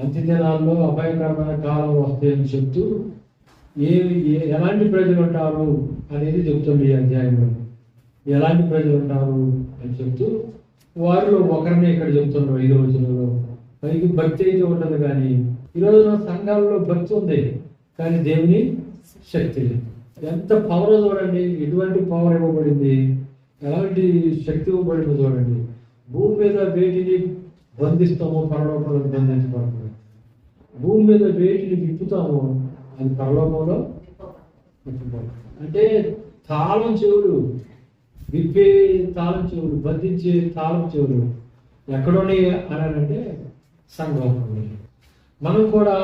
అంత్య దినాల్లో కాలం వస్తాయని చెప్తూ ఏమి ఏ- ఎలాంటి ప్రజలు ఉంటారు అనేది చెప్తుంది ఈ అధ్యాయంలో. ఎలాంటి ప్రజలు ఉంటారు అని చెప్తూ వారిలో ఒకరిని ఇక్కడ చెప్తున్నారు ఐదో వచనంలో. పైకి భక్తి అయితే ఉండదు కానీ ఈరోజు సంఘాలలో భక్తి ఉంది కానీ దేవుని శక్తి లేదు. ఎంత పవర్ చూడండి ఎటువంటి పవర్ ఇవ్వబడింది ఎలాంటి శక్తి ఇవ్వబడిందో చూడండి. భూమి మీద వేటిని బంధిస్తామో పరలోకంలో బంధించబడుతుంది భూమి మీద వేటిని విప్పుతామో అది పరలోకంలో అంటే తాళం చెవులు విప్పే తాళం చెవులు బంధించే తాళం చెవులు ఎక్కడున్నాయి అనంటే సంఘం సంఘంలో మనం కూడా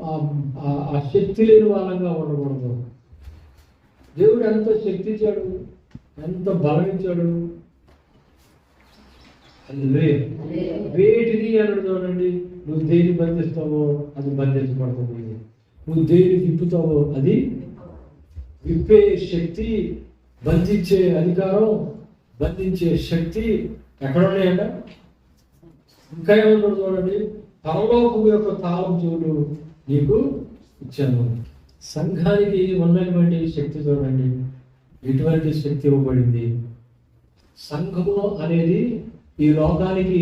ఆ శక్తి లేని వాళ్ళంగా ఉండకూడదు. దేవుడు ఎంత శక్తి ఇచ్చాడు ఎంత బలం ఇచ్చాడు వేటిని అన్నాడు చూడండి నువ్వు దేని బంధిస్తావో అది బంధించబడుతుంది. నువ్వు దేని విప్పుతావో అది విప్పే శక్తి బంధించే అధికారం బంధించే శక్తి ఎక్కడ ఉన్నాయంట? ఇంకా ఏమన్నాడు చూడండి పరలోకము యొక్క తాళం చెవులు నీకు ఇచ్చాను. సంఘానికి ఉన్నటువంటి శక్తి చూడండి ఎటువంటి శక్తి ఇవ్వబడింది. సంఘము అనేది ఈ లోకానికి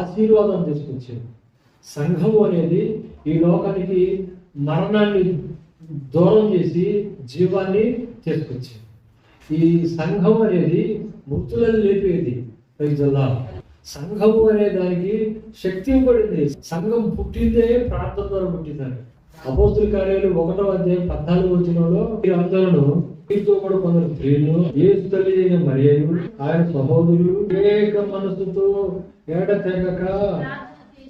ఆశీర్వాదం తీసుకొచ్చాడు. సంఘము అనేది ఈ లోకానికి మరణాన్ని దూరం చేసి జీవాన్ని తీసుకొచ్చింది ఈ సంఘం అనేది మృతులను లేపేది. ప్రజల్లా సంఘము అనే దానికి శక్తి ఇవ్వబడింది. సంఘం పుట్టిందే ప్రార్థన ద్వారా పుట్టిందని అపోస్తుల కార్యాలు ఒకటో అధ్యాయం పద్నాలుగు వచ్చినలో అందరూ వీరితో కూడా కొందరు స్త్రీలు ఏ తల్లి అయిన మరియలు ఆయన సహోదరులు ఏక మనసుతో ఏడ తెగక.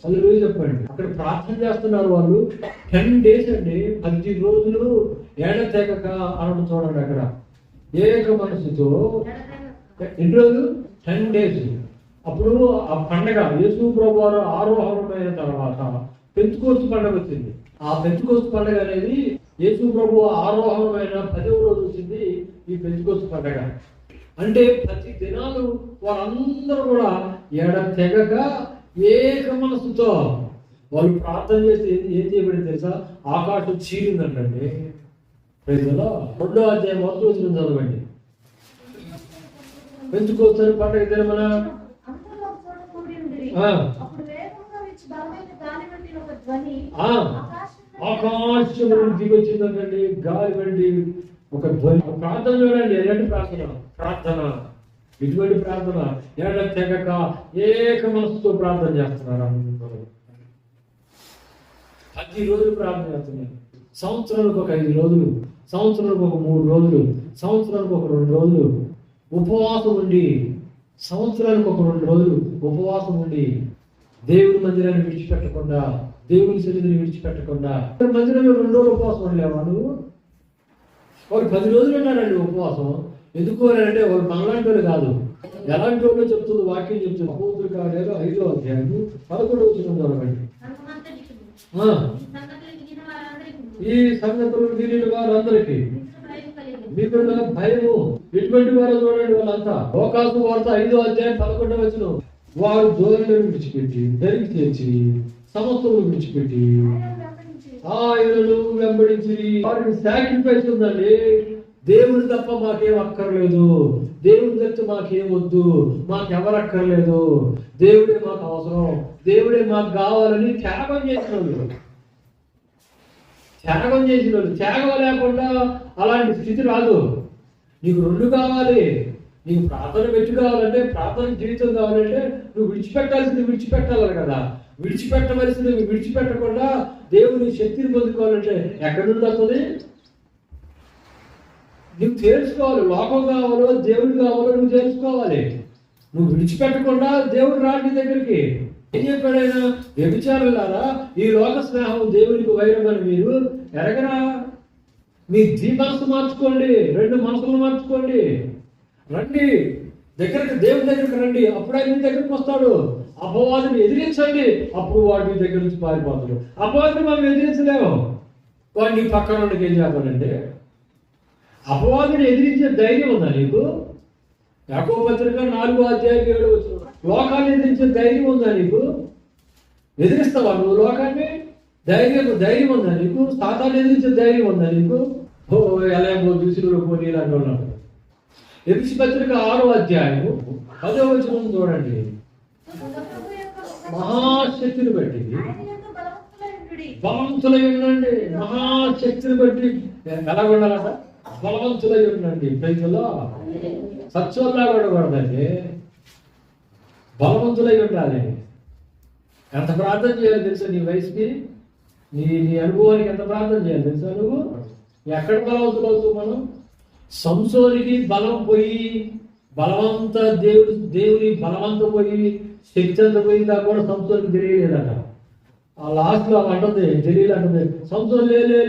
అది చెప్పండి. అక్కడ ప్రార్థన చేస్తున్నారు వాళ్ళు. టెన్ డేస్ అండి పది రోజులు ఏడ తెగక అనడం చూడండి అక్కడ. ఏక మనసుతో ఎన్ని రోజులు? Ten days. అప్పుడు ఆ పండగ యేసు ప్రభు ఆరోహణమైన తర్వాత పెంచుకోస్తు పండగ వచ్చింది. ఆ పెంచుకోస్తు పండగ అనేది యేసు ప్రభు ఆరోహణమైన పదవ రోజు వచ్చింది ఈ పెంచుకోస్తు పండగ. అంటే ప్రతి దినాలు వారందరూ కూడా ఎడ తెగక ఏక మనసుతో వాళ్ళు ప్రార్థన చేస్తే ఏం- చేయబడింది తెలుసా? ఆకాశం చీలిందంటండి ప్రజలో రెండో అధ్యాయం మొదటి వచ్చిన చదవండి. పెంచుకోస్తారు పండగ దినమన. అప్పుడు వేగంగా బలమైన ఒక ధ్వని. ఆకాశం దిగొచ్చిందండి గాలి వెళ్ళి ఒక ధ్వని. ప్రార్థన చూడండి ఎలాంటి ప్రార్థన? ప్రార్థన. ఇటువంటి ప్రార్థన. ఏడ తెగక ఏకమస్తు ప్రార్థన చేస్తున్నారు పది రోజులు ప్రార్థన చేస్తున్నారు. సంవత్సరానికి ఒక ఐదు రోజులు సంవత్సరానికి ఒక మూడు రోజులు సంవత్సరానికి ఒక రెండు రోజులు ఉపవాసం ఉండి సంవత్సరానికి ఒక రెండు రోజులు ఉపవాసం ఉండి దేవుని మందిరాన్ని విడిచిపెట్టకుండా దేవుని సన్నిధిని విడిచిపెట్టకుండా మందిరంలో రెండు రోజులు ఉపవాసం ఉండలేవా నువ్వు? వాళ్ళు పది రోజులు ఉన్నారండి ఉపవాసం. ఎందుకు అని అంటే వాళ్ళు మనలాంటి వాళ్ళు కాదు. ఎలాంటి వాళ్ళు చెప్తుంది వాక్యం చెప్తుంది. అపోతులు కాలేదు ఐదో అధ్యాయం పదకొండు వచ్చిన చదవండి ఈ సంగతులు వినిన వారందరికీ మీకు భయము ఎటువంటి వారు చూడండి వాళ్ళంతా. లోకాసు వార్త ఐదో అధ్యాయం పదకొండవ వచ్చిన వారు దూరలను విడిచిపెట్టి దరికి తెచ్చి సమస్తములు విడిచిపెట్టి ఆయనను వెంబడించి వారిని సాక్రిఫైస్ ఉందండి దేవుని తప్ప మాకేం అక్కర్లేదు. దేవుని తప్ప మాకేం వద్దు. మాకెవరు అక్కర్లేదు దేవుడే మాకు అవసరం. దేవుడే మాకు కావాలని త్యాగం చేసిన వాళ్ళు త్యాగం చేసిన వాళ్ళు త్యాగం లేకుండా అలాంటి స్థితి రాదు. నీకు రెండు కావాలి. నీకు ప్రార్థన పెట్టి కావాలంటే ప్రార్థన జీవితం కావాలంటే నువ్వు విడిచిపెట్టాల్సింది విడిచిపెట్టాలి కదా. విడిచిపెట్టవలసింది విడిచిపెట్టకుండా దేవుని శక్తిని పొందుకోవాలంటే ఎక్కడి నుండి వస్తుంది నువ్వు తెలుసుకోవాలి లోకం కావాలో దేవుడు కావాలో నువ్వు తెలుసుకోవాలి నువ్వు విడిచిపెట్టకుండా దేవుడు రాని దగ్గరికి. ఏం చెప్పాడైనా వ్యభిచారులారా ఈ లోక స్నేహం దేవునికి వైరం అని మీరు ఎరగరా? మీ ద్వి మనసు మార్చుకోండి రెండు మనసులు మార్చుకోండి. రండి. దగ్గరికి దేవుని దగ్గరికి రండి. అప్పుడు ఆయన మీ దగ్గరికి వస్తాడు. అపవాదిని ఎదిరించండి. అప్పుడు వాడు మీ దగ్గర నుంచి పారిపోతాడు. అపవాదిని మనం ఎదిరించలేము. వాడిని పక్కన నుండి ఏం చేద్దామంటే అపవాదిని ఎదిరించే ధైర్యం ఉందా నీకు? యాకో పత్రిక నాలుగో అధ్యాయం ఏడు వచ్చిన లోకాన్ని ఎదిరించే ధైర్యం ఉందా నీకు? ఎదిరిస్తావా నువ్వు లోకాన్ని? ధైర్యం ధైర్యం ఉందా నీకు? సాతాన్ని ఎదిరించే ధైర్యం ఉందా నీకు? ఓ ఎలా దుసులు పోనీ ఇలాంటి ఎపిసి పత్రిక ఆరో అధ్యాయము పదో వచనం చూడండి. మహాశక్తిని బట్టి ఆయన బలవంతులై ఉండండి మహాశక్తిని బట్టి ఎలా ఉండాలట బలవంతులై ఉండండి ప్రజల్లో సత్సోల్లా ఉండకూడదండి బలవంతులై ఉండాలి ఎంత ప్రార్థన చేయాలి తెలుసా నీ వయసుకి? నీ నీ అనుభవానికి ఎంత ప్రార్థన చేయాలి తెలుసా నువ్వు? ఎక్కడ బలవంతులు అవుతావు మనం? సంసోనికి బలం పోయి బలవంత దేవుడు దేవుని బలవంత పోయి శక్తి అంత పోయిందా కూడా సంసోనికి తెలియలేదట. ఆ లాస్ట్లో అంటుంది తెలియలేదంటుంది. సంసోన్ సంవత్సరం లే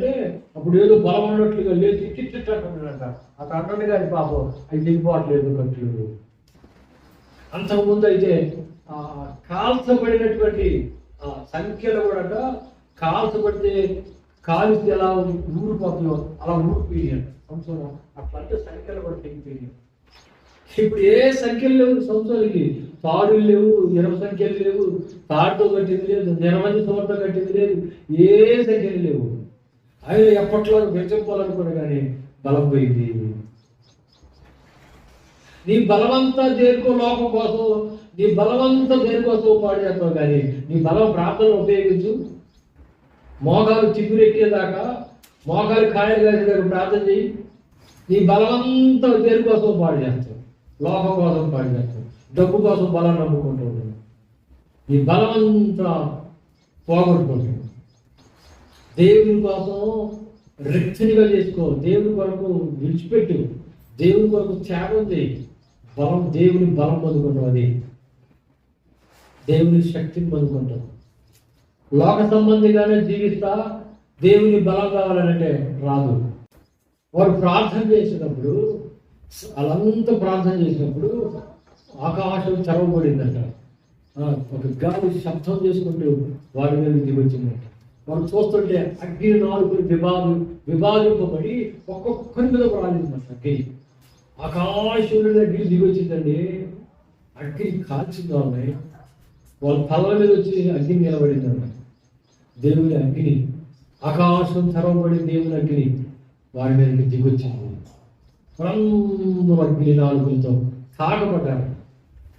లే అప్పుడు ఏదో బలం ఉన్నట్లుగా లేచి చిట్ అంటున్నాడంట అక్కడ అంటుంది కానీ పాపం అది దిగిపోవట్లేదు కట్లు అంతకుముందు అయితే కాల్చబడినటువంటి సంఖ్యలు కూడా కాల్చబడితే కాలుస్తే ఎలా ఊరిపోతుందో అలా ఊరిపోయాడు సంవత్సరం అట్లా సంఖ్యలు కూడా తెగిపోయాయి ఇప్పుడు ఏ సంఖ్యలు లేవు సంవత్సరాలకి తాడులు లేవు ఇరవై సంఖ్యలు లేవు తాడుతో కట్టింది లేదు నిరవధి సంవత్సరం కట్టింది లేదు ఏ సంఖ్యలు లేవు. ఆయన ఎప్పట్లో పెంచుకోవాలనుకున్నా కానీ బలం పోయింది. నీ బలవంతా దేనికో లోకం కోసం నీ బలవంతా దేనికోసం పాడు చేస్తావు కానీ నీ బలం ప్రార్థనలు ఉపయోగించు. మోగాలు చిగురెక్కేదాకా మోకాలు కాయలు కాసేదాకా ప్రార్థన చేయి. నీ బలమంతా దేనికోసం పాడు చేస్తావు లోకం కోసం పాడు చేస్తావు డబ్బు కోసం బలం నమ్ముకుంటూ ఉంటావు నీ బలమంతా పోగొట్టుకుంటావు దేవుని కోసం రిక్తనిగా చేసుకో. దేవుని కొరకు విడిచిపెట్టు. దేవుని కొరకు త్యాగం చేయి. బలం దేవుని బలం పొందుకుంటావు అది. దేవుని శక్తిని పొందుకుంటావు. లోక సంబంధిగానే జీవిస్తా. దేవుని బలం కావాలంటే రాదు. వారు ప్రార్థన చేసినప్పుడు వాళ్ళంతా ప్రార్థన చేసినప్పుడు ఆకాశం చరవబడిందంట. ఒక గాలి శబ్దం చేసుకుంటూ వారి మీద దిగి వచ్చిందంట. చూస్తుంటే అగ్ని నాలుగు విభాగం విభాగింపబడి ఒక్కొక్కరి మీద ప్రార్థిందంట అగ్ని. ఆకాశంలో అగ్ని దిగొచ్చిందండి అగ్ని కాల్చిందా ఉన్నాయి? వాళ్ళ తల మీద వచ్చి అగ్ని నిలబడిందంట. దేవుని అగ్ని ఆకాశం తెరవబడి దేవుని అగ్ని వారి మీదకి దిగొచ్చింది. అందరూ అగ్ని నాలుగులతో తాకబడ్డారు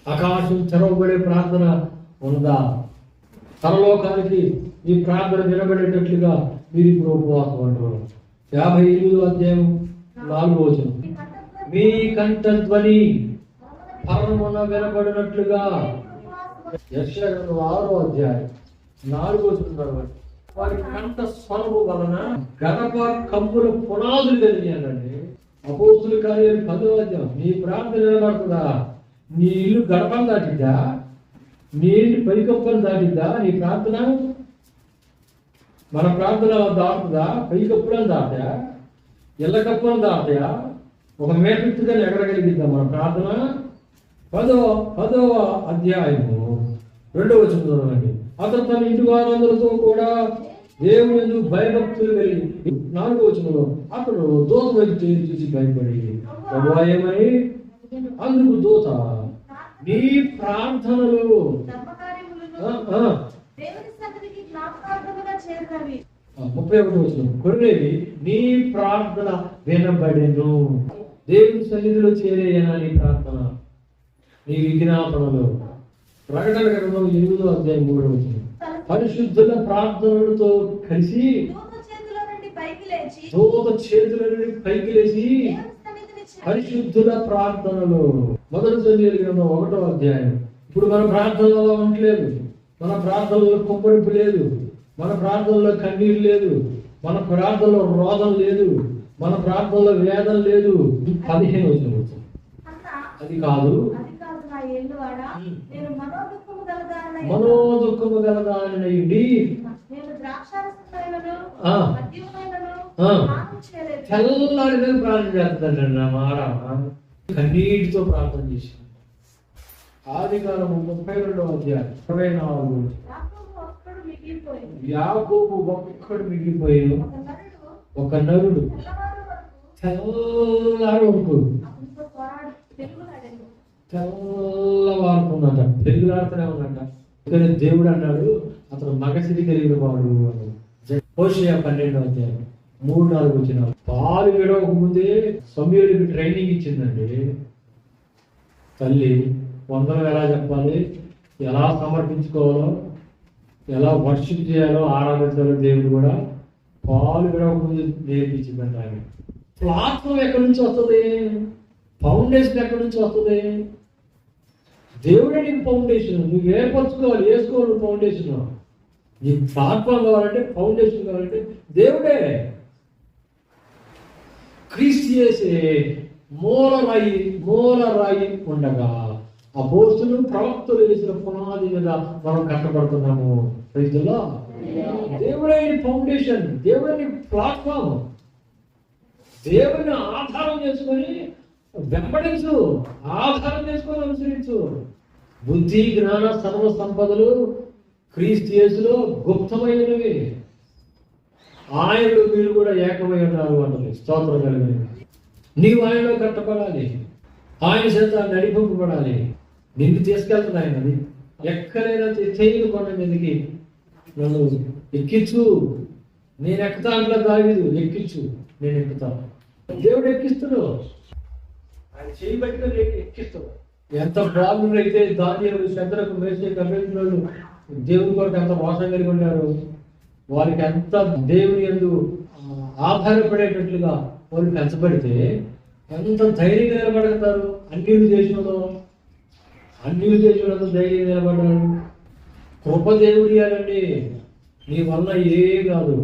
ఆకాశం తెరవబడే ప్రార్థన ఉందా? పరలోకానికి ఈ ప్రార్థన నిలబడేటట్లుగా మీరు ఇప్పుడు ఉపవాసం అంటారు యాభై ఎనిమిది అధ్యాయం నాలుగో వచనం. మీ కంఠధ్వని ధ్వని పరమున వినబడినట్లుగా. ఉపవాసము ఆరో అధ్యాయం నాలుగో చూడండి వారి కంట స్వరము వలన గడప కంపుల పునాదులు కలిగానండి అపోస్తులు కార్యాలు పదో అధ్యాయం. నీ ప్రార్థన నిలబడుతుందా? నీ ఇల్లు గడపం దాటిద్దా? నీ ఇంటి పైకప్పని దాటిద్దా? నీ ప్రార్థన? మన ప్రార్థన దాటుతుందా? పైకప్పులను దాటా ఇళ్ళ కప్పులను దాటా ఒక మేకెత్తుగా ఎగరగలిగిద్దా మన ప్రార్థన? పదో పదవ అధ్యాయము. రెండవ వచనం చదవండి. అతను తన ఇంటి వారందరితో కూడా యందు భయభక్తులు కలిగి నాలుగో వచనంలో అతడు దూత వైపు చేరి చూసి భయపడి ఏమని? అందుకు దూత నీ ప్రార్థనలు ముప్పై ఒకటి వచ్చిన కొర్రేవి నీ ప్రార్థన వినబడెను. దేవుని సన్నిధిలో చేరేయనా నీ ప్రార్థన నీ విజ్ఞాపనలో. ప్రకటన గ్రంథం ఎనిమిదో అధ్యాయం మూడో వచ్చిన పరిశుద్ధుల ప్రార్థనలతో కలిసి దూత చేతిలో నుండి పైకి లేచి పరిశుద్ధుల ప్రార్థనలు మొదటి సందేహం గ్రంథం ఒకటో అధ్యాయం. ఇప్పుడు మన ప్రార్థనలో ఉండలేదు. మన ప్రార్థనలో కుమ్మరింపు లేదు. మన ప్రార్థనలో కన్నీరు లేదు. మన ప్రార్థనలో రోదం లేదు. మన ప్రార్థనలో వేదం లేదు. పదిహేను వచ్చిన అది కాదు. ఏళ్ళువాడా? నేను గలదానై ద్రాక్షారసమైనను. మద్యమైనను ఆ. పానం చేయలేదు. తెల్లాడి మీద ప్రార్థన నా మాట. కన్నీటితో ప్రార్థన చేసింది ఆది కాలము ముప్పై రెండవ అధ్యాయం ఇరవై నాలుగు యాకోబు ఒక్కడు మిగిలిపోయాను ఒక నరుడు తెల్లారు వరకు తెల్లవారుతుందట. పెరుగులాడుతూనే ఉన్నట కానీ దేవుడు అన్నాడు అతను మగసిరి కలిగిన వాడు అని. పన్నెండు అధ్యాయం. మూడు నాలుగు వచ్చిన పాలు విడవక ముందే సమీరుడికి ట్రైనింగ్ ఇచ్చిందండి. తల్లి వందలు ఎలా చెప్పాలి? ఎలా సమర్పించుకోవాలో? ఎలా వర్షిప్ చేయాలో? ఆరాధించాలో దేవుడు కూడా పాలు విడవక ముందు నేర్పించిందండి ఆయన ప్లాట్ఫామ్ ఎక్కడి నుంచి వస్తుంది? ఫౌండేషన్ ఎక్కడి నుంచి వస్తుంది? దేవుడే నీకు ఫౌండేషన్ నువ్వు ఏర్పరచుకోవాలి వేసుకోవాలి ఫౌండేషన్ నీకు ప్లాట్ఫామ్ కావాలంటే ఫౌండేషన్ కావాలంటే దేవుడే. క్రీస్తు చేసే మూల రాయి మూల రాయి ఉండగా. ఆ పోస్టులు ప్రవక్తలు వేసిన పునాది మీద మనం కట్టబడుతున్నాము. ప్రజల్లో దేవుడే ఫౌండేషన్ దేవుడే ప్లాట్ఫామ్ దేవుని ఆధారం చేసుకొని వెంబడించు ఆధారం చేసుకొని అనుసరించు. బుద్ధి జ్ఞాన సర్వ సంపదలు క్రీస్తు యేసులో గుప్తమైనవి. ఆయనలో మీరు కూడా ఏకమై ఉన్నారు అన్నది స్తోత్రం నీవు ఆయనలో కట్టబడాలి. ఆయన చేత నడిపింపబడాలి. నిన్ను తీసుకెళ్తుంది ఆయన. అది ఎక్కడైనా చేయలు కొండ మీదకి నన్ను ఎక్కించు. నేను ఎక్కుతా అంట్లో దావిదు ఎక్కించు. నేను ఎక్కుతాను. దేవుడు ఎక్కిస్తున్నాడు. ఆయన చేయి పట్టుకొని ఎక్కిస్తాడు ఎంత అయితే దాని శత్రకు మేసే కమిషన్లు దేవుని కొరకు ఎంత మోసం కలిగి ఉన్నారు. వారికి ఎంత దేవుని ఎందు ఆధారపడేటట్లుగా వాళ్ళు పెంచబడితే ఎంత ధైర్యంగా నిలబడతారు. అన్ని దేశంలో అన్ని దేశంలో ధైర్యంగా నిలబడ్డారు కృప దేవుడి అండి నీ వల్ల ఏ కాదు.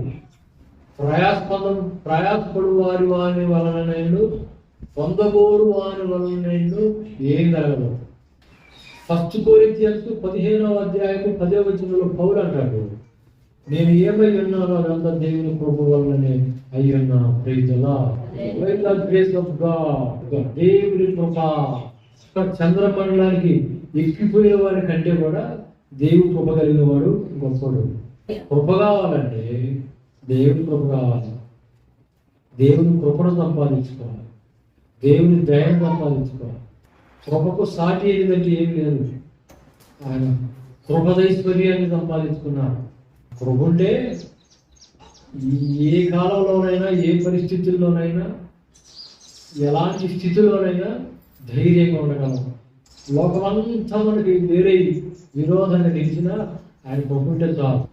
ప్రయాసపదం ప్రయాసపడు వారి వారి వలన పొందబోరు వారి వలన ఏం జరగదు. ఫస్ట్ కోరింతియన్స్ పదిహేనవ అధ్యాయము పదే వచనంలో పౌలు అంటాడు నేను ఏమై ఉన్నానో అదంతా దేవుని కృప వల్లనే అయి ఉన్నా ప్రైజలా గ్రేస్ ఆఫ్ గాడ్ దేవుని కృప చంద్రమండలానికి ఎక్కిపోయిన వారి కంటే కూడా దేవుని కృప కలిగిన వాడు గొప్పడు కృప కావాలంటే దేవుని కృప కావాలి. దేవుని కృపను సంపాదించుకోవాలి. దేవుని దయను సంపాదించుకోవాలి కృపకు సాటి ఏదంటే ఏం లేదు. ఆయన కృపదైశ్వర్యాన్ని సంపాదించుకున్నారు. కృప ఉంటే ఏ కాలంలోనైనా ఏ పరిస్థితుల్లోనైనా ఎలాంటి స్థితిలోనైనా ధైర్యంగా ఉండగలం. లోకమంతా మనకి వేరే విరోధంగా నిలిచినా ఆయన కృప చాలు.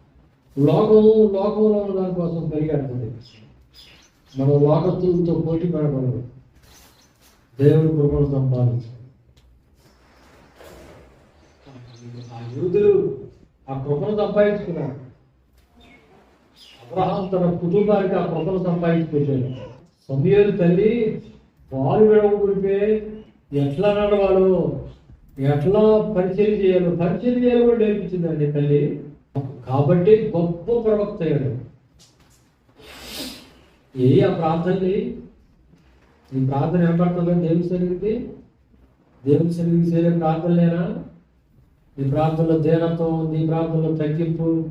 లోకము లోకంలో ఉన్న దానికోసం పరిగెడుతుంది మనం లోకస్తులతో పోటీ పడకూడదు. దేవుడు కృపను సంపాదించారు ఆ యూదులు ఆ కృపను సంపాదించుకున్నారు. అబ్రహాం తన కుటుంబానికి ఆ కృపను సంపాదించుకొచ్చాడు. సమీరు తల్లి పాలు విడవకుంటే ఎట్లా నడవాలో ఎట్లా పరిచయం చేయాలో పరిచయం చేయాలో కూడా నేర్పించిందండి తల్లి. కాబట్టి గొప్ప ప్రవక్త అయ్యాడు. ఏ ఆ ప్రాంతాన్ని ఈ ప్రార్థన ఏర్పడుతుందో దేవుని సన్నిధికి? దేవుని సన్నిధికి చేరే ప్రార్థనలేనా? నీ ప్రార్థనలో దేనత్వం నీ ప్రార్థనలో తగ్గింపు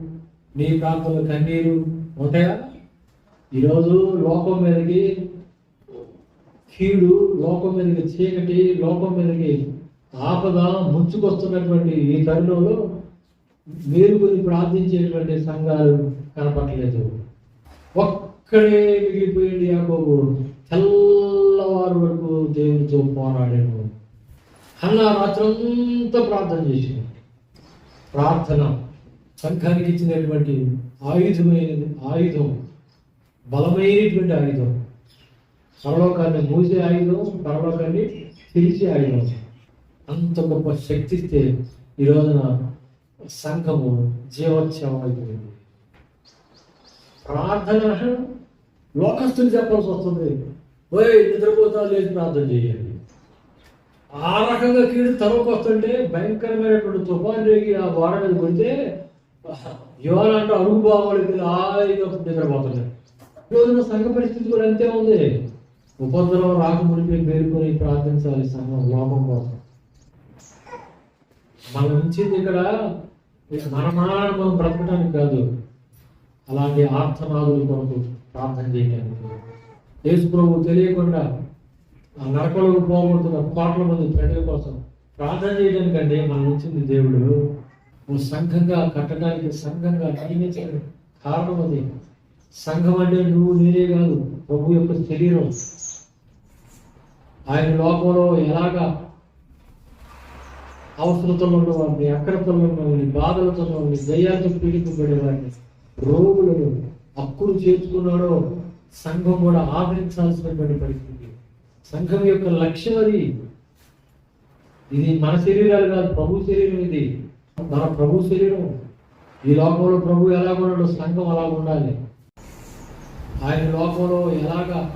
నీ ప్రార్థనలో కన్నీరు ఉంటాయా? ఈరోజు లోకం మీదకి కీడు లోకం మీదకి చీకటి లోకం మీదకి ఆపద ముంచుకొస్తున్నటువంటి ఈ తరుణంలో మేలుకొని ప్రార్థించేటువంటి సంఘాలు కనపడలేదు. ఒక్కడే మిగిలిపోయింది యాకోబు. తెల్లవారు వరకు దేవునితో పోరాడాను అన్న రాత్రంతా ప్రార్థన చేసింది ప్రార్థన సంఘానికి ఇచ్చినటువంటి ఆయుధమైన ఆయుధం బలమైనటువంటి ఆయుధం. పరలోకాన్ని మూసే ఆయుధం పరలోకాన్ని పిలిచే ఆయుధం. అంత గొప్ప శక్తి ఇస్తే ఈ రోజున సంఘము జీవోత్సవం అయిపోయింది. ప్రార్థన లోకస్తులు చెప్పాల్సి వస్తుంది. ఓయ్ నిద్రపోతా లేచి ప్రార్థన చేయండి ఆ రకంగా కీడు తలకు వస్తుంటే భయంకరమైనటువంటి తుఫాన్ రేగి ఆ గోడ మీద కొడితే యువనంటే అడుగు బాగోలేదు హాయిగా నిద్రపోతున్నాయి ఈ రోజున సంఘ పరిస్థితి కూడా అంతే ఉంది. ఉపద్రవం రాకమునిపై పేరుకొని ప్రార్థించాలి సంఘం లోపం కోసం. మనం ఉంచింది ఇక్కడ మనమాన మనం బ్రతకడానికి కాదు. అలాంటి ఆర్థనాదులు కొరకు ప్రార్థన చేయడానికి యేసు ప్రభు తెలియకుండా ఆ నరకలకు పోగొడుతున్న కోట్ల మంది ప్రజల కోసం ప్రార్థన చేయడానికంటే మనం ఉంచింది దేవుడు. సంఘంగా కట్టడానికి సంఘంగా నియమించడం కారణం అది. సంఘం అంటే నువ్వు నేనే కాదు ప్రభు యొక్క శరీరం. ఆయన లోకంలో ఎలాగా అవసరతలు ఉన్నవాడిని అక్రతలు ఉన్నవాడిని బాధలతో ఉన్నవాడిని దయ్యాలతో పీడింపబడేవాడిని రోగులను అక్కులు చేర్చుకున్నాడో సంఘం కూడా ఆదరించాల్సినటువంటి పరిస్థితి. సంఘం యొక్క లక్ష్యం అది. ఇది మన శరీరాలు కాదు ప్రభు శరీరం ఇది. మన ప్రభు శరీరం ఈ లోకంలో ప్రభు ఎలా ఉన్నాడో సంఘం అలా ఉండాలి. ఆయన లోకంలో ఎలాగా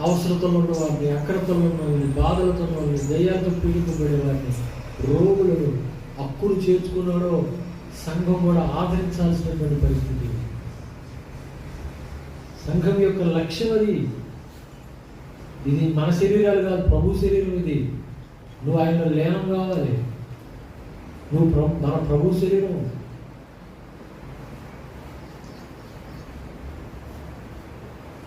అవసరతలు ఉన్నవారిని అక్రతలు ఉన్నవారిని బాధలతో ఉన్నవారిని దయ్యాలతో పీడింపబడేవాడిని రోగులను హక్కులు చేర్చుకున్నాడో సంఘం కూడా ఆదరించాల్సినటువంటి పరిస్థితి. సంఘం యొక్క లక్ష్యం అది ఇది మన శరీరాలు కాదు ప్రభు శరీరం ఇది. నువ్వు ఆయన లేనం కావాలి. నువ్వు ప్రభు మన ప్రభు శరీరం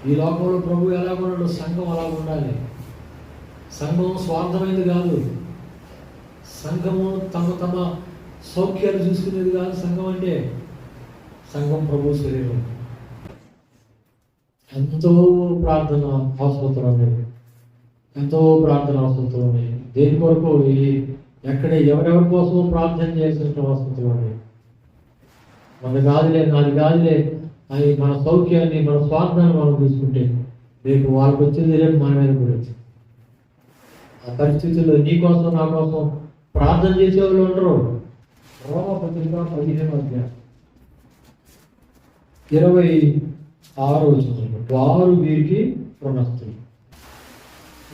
ఈ లోకంలో ప్రభు ఎలా ఉన్నాడో సంఘం అలా ఉండాలి. సంఘం స్వార్థమైనది కాదు. సంఘము తమ తమ సౌఖ్యాలు చూసుకునేది కాదు సంఘం అంటే. సంఘం ప్రభు శరీరం. ఎంతో ప్రార్థన అవసరం ఉంది ఎంతో ప్రార్థన అవసరం ఉంది దేని కొరకు? ఈ ఎక్కడ ఎవరెవరి కోసం ప్రార్థన చేయాల్సిన అవసరం ఉంది మన కాదులే నాది కాదులే అది మన సౌఖ్యాన్ని మన స్వార్థాన్ని మనం తీసుకుంటే రేపు వాళ్ళకి వచ్చేది రేపు మన మీద కూడా వచ్చింది. ఆ పరిస్థితుల్లో నీ కోసం నా కోసం ప్రార్థన చేసేవాళ్ళు ఉండరు. రోమ పత్రిక పదిహేను అధ్యాయం. ఇరవై ఆరు వచ్చిన వారు వీరికి రుణస్తులు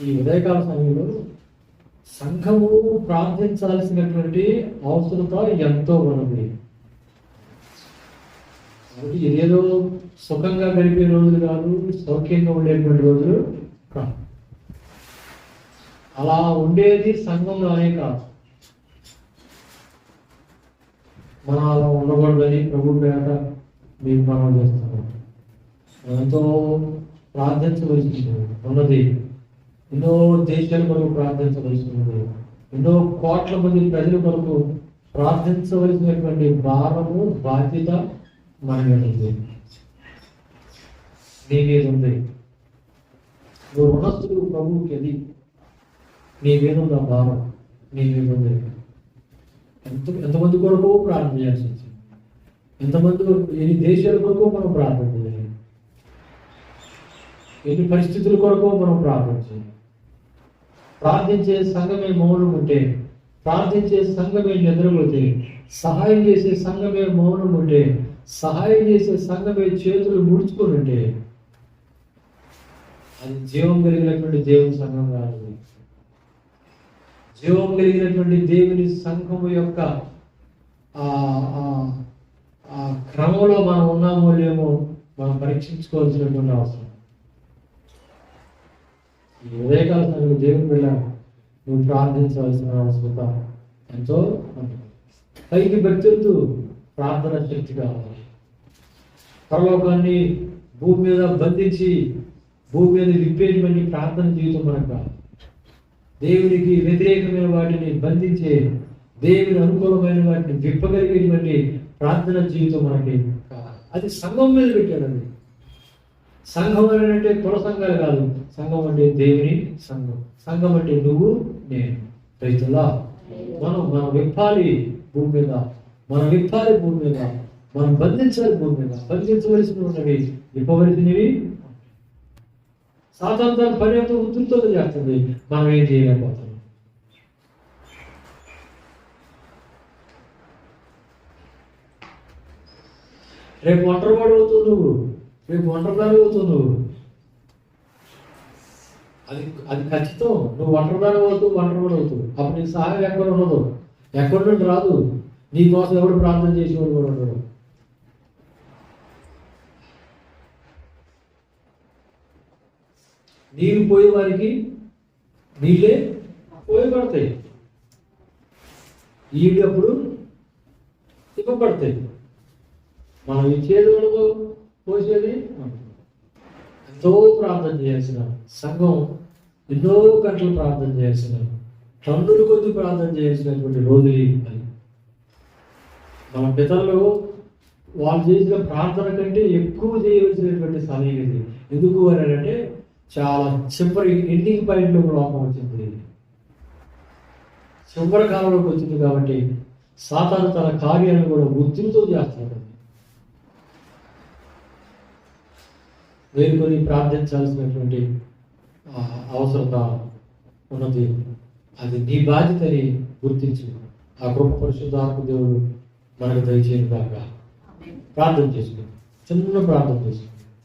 ఈ ఉదయకాల సమయంలో సంఘము ప్రార్థించాల్సినటువంటి అవసరత ఎంతో ఉన్నది. కాబట్టి ఇదేదో సుఖంగా గడిపే రోజులు కాదు సౌఖ్యంగా ఉండేటువంటి రోజులు కాదు. అలా ఉండేది సంఘంలోనే కాదు. మనం అలా ఉండకూడదని ప్రభు పేట మేము మనం చేస్తున్నాం. ఎంతో ప్రార్థించవలసి ఉన్నది. ఎన్నో దేశాల కొరకు ప్రార్థించవలసి ఉన్నది ఎన్నో కోట్ల మంది ప్రజల కొరకు ప్రార్థించవలసినటువంటి భారము బాధ్యత మన మీద ఉంది నీ మీద ఉంది. నువ్వు రుణస్తుడు ప్రభువుకి అది. నీ మీద ఉంది ఆ భారం. నీ మీద ఉంది. ఎంత ఎంతమంది కొరకు ప్రార్థన చేయాల్సి వచ్చింది? ఎంతమంది ఎన్ని దేశాల కొరకు మనం ప్రార్థన ఎన్ని పరిస్థితుల కొరకు మనం ప్రార్థన చేయాలి? ప్రార్థించే సంఘమే మౌనం ఉంటే ప్రార్థించే సంఘమే నిద్రపోతే సహాయం చేసే సంఘమే మౌనం ఉంటే సహాయం చేసే సంఘమే చేతులు ముడుచుకొని ఉంటే అది జీవం కలిగినటువంటి దేవుని సంఘం కాదు. జీవం కలిగినటువంటి దేవుని సంఘము యొక్క ఆ ఆ- క్రమంలో మనం ఉన్నామో లేమో మనం పరీక్షించుకోవాల్సినటువంటి అవసరం ఉదయకాల సమయంలో దేవుని వెళ్ళాను నువ్వు ప్రార్థించవలసిన అవసరత ఎంతో పైకి భక్తులతో ప్రార్థన శక్తి కావాలి పరలోకాన్ని భూమి మీద బంధించి భూమి మీద విప్పేటువంటి ప్రార్థన జీవితం మనకు కావాలి దేవునికి వ్యతిరేకమైన వాటిని బంధించే దేవుని అనుకూలమైన వాటిని విప్పగలిగేటువంటి ప్రార్థన జీవితం మనకి కావాలి అది సంఘం మీద పెట్టాడు అది సంఘం అని అంటే కుల సంఘాలు కాదు. సంఘం అంటే దేవుని సంఘం. సంఘం అంటే నువ్వు నేను. రైతులా మనం మనం విప్పాలి భూమి మీద. మనం విప్పాలి భూమి మీద. మనం బంధించాలి భూమి మీద. బంధించవలసినవి ఉన్నవి విప్పవలసినవి సాధారణ పని అంతా ఉధృతో చేస్తుంది. మనం ఏం చేయలేకపోతున్నాం రేపు ఒంటరివాడు అవుతావు నువ్వు. రేపు ఒంటరిదారి అవుతావు నువ్వు అది అది ఖచ్చితం. నువ్వు ఒంటరిదారి అవుతావు ఒంటరివాడు అవుతావు అప్పుడు నీకు సహాయం ఎక్కడ ఉండదు. ఎక్కడి నుండి రాదు. నీ కోసం ఎవడు ప్రార్థన చేసేవాడు కూడా ఉండడు. నీరు పోయే వారికి నీళ్ళే పోయబడతాయి ఈడప్పుడు ఇవ్వబడతాయి. మనం ఇచ్చేది వాళ్ళకు పోసేది ఎంతో ప్రార్థన చేయాల్సిన సంఘం ఎన్నో గంటలు ప్రార్థన చేయాల్సిన టన్నులు కొద్ది ప్రార్థన చేయాల్సినటువంటి రోజులు అది మన పితరులు వాళ్ళు చేసిన ప్రార్థన కంటే ఎక్కువ చేయవలసినటువంటి సమయం ఇది. ఎందుకు అని అంటే చాలా చివరి ఎండింగ్ పాయింట్లో లోపం వచ్చింది. చివరి కాలంలోకి వచ్చింది కాబట్టి సాతాను తన కార్యాలను కూడా ఒత్తిడితో చేస్తున్నాడు. వేరుకొని ప్రార్థించాల్సినటువంటి అవసరత ఉన్నది. అది నీ బాధ్యతని గుర్తించు. ఆ గొప్ప పరిశుద్ధాత్మ దేవుడు మనకు దయచేయను కాక ప్రార్థన చేసుకుందాం. చిన్న ప్రార్థన చేసుకుందాం.